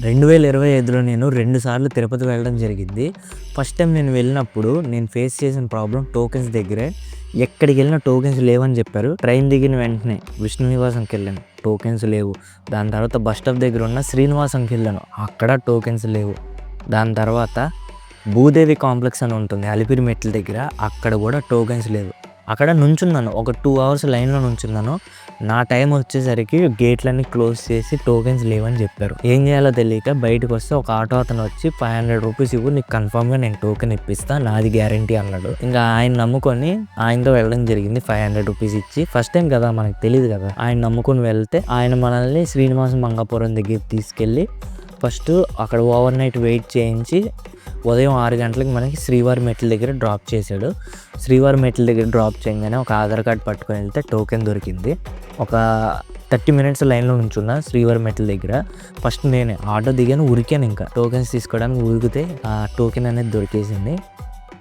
రెండు వేల ఇరవై ఐదులో నేను రెండు సార్లు తిరుపతి వెళ్ళడం జరిగింది. ఫస్ట్ టైం నేను వెళ్ళినప్పుడు నేను ఫేస్ చేసిన ప్రాబ్లం టోకెన్స్ దగ్గరే. ఎక్కడికి వెళ్ళినా టోకెన్స్ లేవని చెప్పారు. ట్రైన్ దిగిన వెంటనే విష్ణు నివాసంకి వెళ్ళాను. టోకెన్స్ లేవు. దాని తర్వాత బస్ స్టాప్ దగ్గర ఉన్న శ్రీనివాసంకి వెళ్ళాను. అక్కడ టోకెన్స్ లేవు. దాని తర్వాత భూదేవి కాంప్లెక్స్ అని ఉంటుంది. అలిపిరి మెట్ల దగ్గర అక్కడ కూడా టోకెన్స్ లేవు. అక్కడ నుంచున్నాను. ఒక టూ అవర్స్ లైన్లో నుంచున్నాను. నా టైం వచ్చేసరికి గేట్లన్నీ క్లోజ్ చేసి టోకెన్స్ లేవని చెప్పారు. ఏం చేయాలో తెలియక బయటకు వస్తే ఒక ఆటో అతను వచ్చి ఫైవ్ హండ్రెడ్ రూపీస్ ఇవ్వు నీకు కన్ఫామ్గా నేను టోకెన్ ఇప్పిస్తా నాది గ్యారంటీ అన్నాడు. ఇంకా ఆయన నమ్ముకొని ఆయనతో వెళ్ళడం జరిగింది. ఫైవ్ హండ్రెడ్ రూపీస్ ఇచ్చి ఫస్ట్ టైం కదా మనకు తెలియదు కదా. ఆయన నమ్ముకొని వెళ్తే ఆయన మనల్ని శ్రీనివాస మంగాపురం దగ్గరికి తీసుకెళ్ళి ఫస్ట్ అక్కడ ఓవర్ నైట్ వెయిట్ చేయించి ఉదయం ఆరు గంటలకు మనకి శ్రీవారి మెట్ల దగ్గర డ్రాప్ చేశాడు. శ్రీవారి మెట్ల దగ్గర డ్రాప్ చేయగానే ఒక ఆధార్ కార్డ్ పట్టుకొని వెళ్తే టోకెన్ దొరికింది. ఒక థర్టీ మినిట్స్ లైన్లో ఉంచున్నా శ్రీవారి మెట్ల దగ్గర. ఫస్ట్ నేనే ఆటో దిగాను ఉరికాను ఇంకా. టోకెన్స్ తీసుకోవడానికి ఉరికితే ఆ టోకెన్ అనేది దొరికేసింది.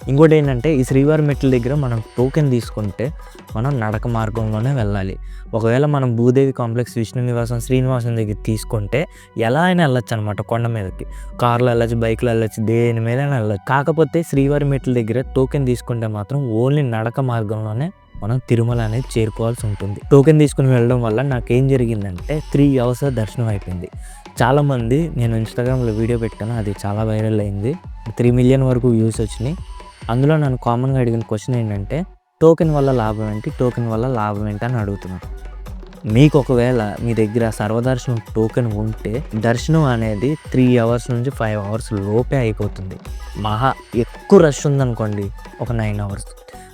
ఇంకోటి ఏంటంటే ఈ శ్రీవారి మెట్ల దగ్గర మనం టోకెన్ తీసుకుంటే మనం నడక మార్గంలోనే వెళ్ళాలి. ఒకవేళ మనం భూదేవి కాంప్లెక్స్ విష్ణు నివాసం శ్రీనివాసం దగ్గర తీసుకుంటే ఎలా అయినా వెళ్ళొచ్చు అనమాట కొండ మీదకి. కార్లో వెళ్ళచ్చు బైక్లో వెళ్ళచ్చు దేని మీద వెళ్ళచ్చు. కాకపోతే శ్రీవారి మెట్ల దగ్గర టోకెన్ తీసుకుంటే మాత్రం ఓన్లీ నడక మార్గంలోనే మనం తిరుమల అనేది చేరుకోవాల్సి ఉంటుంది. టోకెన్ తీసుకుని వెళ్ళడం వల్ల నాకేం జరిగిందంటే త్రీ అవర్స్ దర్శనం అయిపోయింది. చాలామంది నేను ఇన్స్టాగ్రామ్లో వీడియో పెట్టాను అది చాలా వైరల్ అయింది. త్రీ మిలియన్ వరకు వ్యూస్ వచ్చినాయి. అందులో నన్ను కామన్గా అడిగిన క్వశ్చన్ ఏంటంటే టోకెన్ వల్ల లాభం ఏంటి? టోకెన్ వల్ల లాభం ఏంటి? అని అడుగుతున్నారు మీకు ఒకవేళ మీ దగ్గర సర్వదర్శనం టోకెన్ ఉంటే దర్శనం అనేది త్రీ అవర్స్ నుంచి ఫైవ్ అవర్స్ లోపే అయిపోతుంది. మహా ఎక్కువ రష్ ఉందనుకోండి ఒక నైన్ అవర్స్.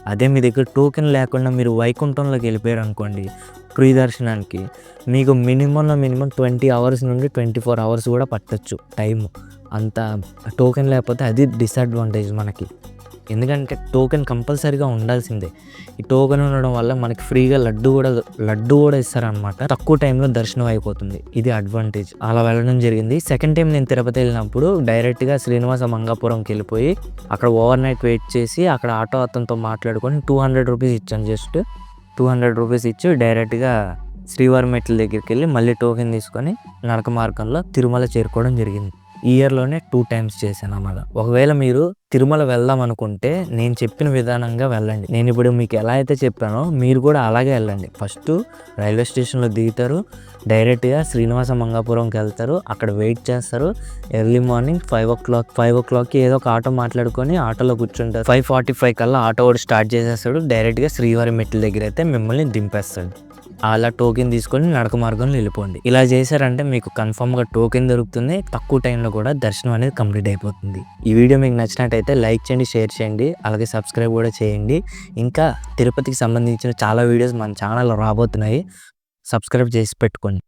అదే మీ దగ్గర టోకెన్ లేకుండా మీరు వైకుంఠంలోకి వెళ్ళిపోయారు అనుకోండి ఫ్రీ దర్శనానికి మీకు మినిమంలో మినిమం ట్వంటీ అవర్స్ నుండి ట్వంటీ ఫోర్ అవర్స్ కూడా పట్టచ్చు టైం అంత టోకెన్ లేకపోతే అది డిసడ్వాంటేజ్ మనకి. ఎందుకంటే టోకెన్ కంపల్సరీగా ఉండాల్సిందే. ఈ టోకెన్ ఉండడం వల్ల మనకి ఫ్రీగా లడ్డు కూడా లడ్డు కూడా ఇస్తారనమాట తక్కువ టైంలో దర్శనం అయిపోతుంది. ఇది అడ్వాంటేజ్ అలా వెళ్ళడం జరిగింది. సెకండ్ టైం నేను తిరుపతి వెళ్ళినప్పుడు డైరెక్ట్గా శ్రీనివాస మంగాపురంకి వెళ్ళిపోయి అక్కడ ఓవర్ నైట్ వెయిట్ చేసి అక్కడ ఆటో అతనితో మాట్లాడుకొని టూ హండ్రెడ్ రూపీస్ ఇచ్చాను జస్ట్ టూ హండ్రెడ్ రూపీస్ ఇచ్చి డైరెక్ట్గా శ్రీవారి మెట్ల దగ్గరికి వెళ్ళి మళ్ళీ టోకెన్ తీసుకొని నడక మార్గంలో తిరుమల చేరుకోవడం జరిగింది. ఇయర్లోనే టూ టైమ్స్ చేశాను అన్నమాట. ఒకవేళ మీరు తిరుమల వెళ్దాం అనుకుంటే నేను చెప్పిన విధానంగా వెళ్ళండి. నేను ఇప్పుడు మీకు ఎలా అయితే చెప్పానో మీరు కూడా అలాగే వెళ్ళండి. ఫస్ట్ రైల్వే స్టేషన్లో దిగుతారు. డైరెక్ట్గా శ్రీనివాస మంగాపురంకి వెళ్తారు. అక్కడ వెయిట్ చేస్తారు. Early morning five o'clock five ఓ క్లాక్కి ఏదో ఒక ఆటో మాట్లాడుకొని ఆటోలో కూర్చుంటారు. ఫైవ్ ఫార్టీ ఫైవ్ కల్లా ఆటో కూడా స్టార్ట్ చేసేస్తాడు. డైరెక్ట్గా శ్రీవారి మెట్ల దగ్గర అయితే మిమ్మల్ని దింపేస్తాడు. అలా టోకెన్ తీసుకొని నడక మార్గంలో వెళ్ళిపోండి. ఇలా చేశారంటే మీకు కన్ఫామ్గా టోకెన్ దొరుకుతుంది. తక్కువ టైంలో కూడా దర్శనం అనేది కంప్లీట్ అయిపోతుంది. ఈ వీడియో మీకు నచ్చినట్టయితే లైక్ చేయండి షేర్ చేయండి అలాగే సబ్స్క్రైబ్ కూడా చేయండి. ఇంకా తిరుపతికి సంబంధించిన చాలా వీడియోస్ మన ఛానల్లో రాబోతున్నాయి. సబ్స్క్రైబ్ చేసి పెట్టుకోండి.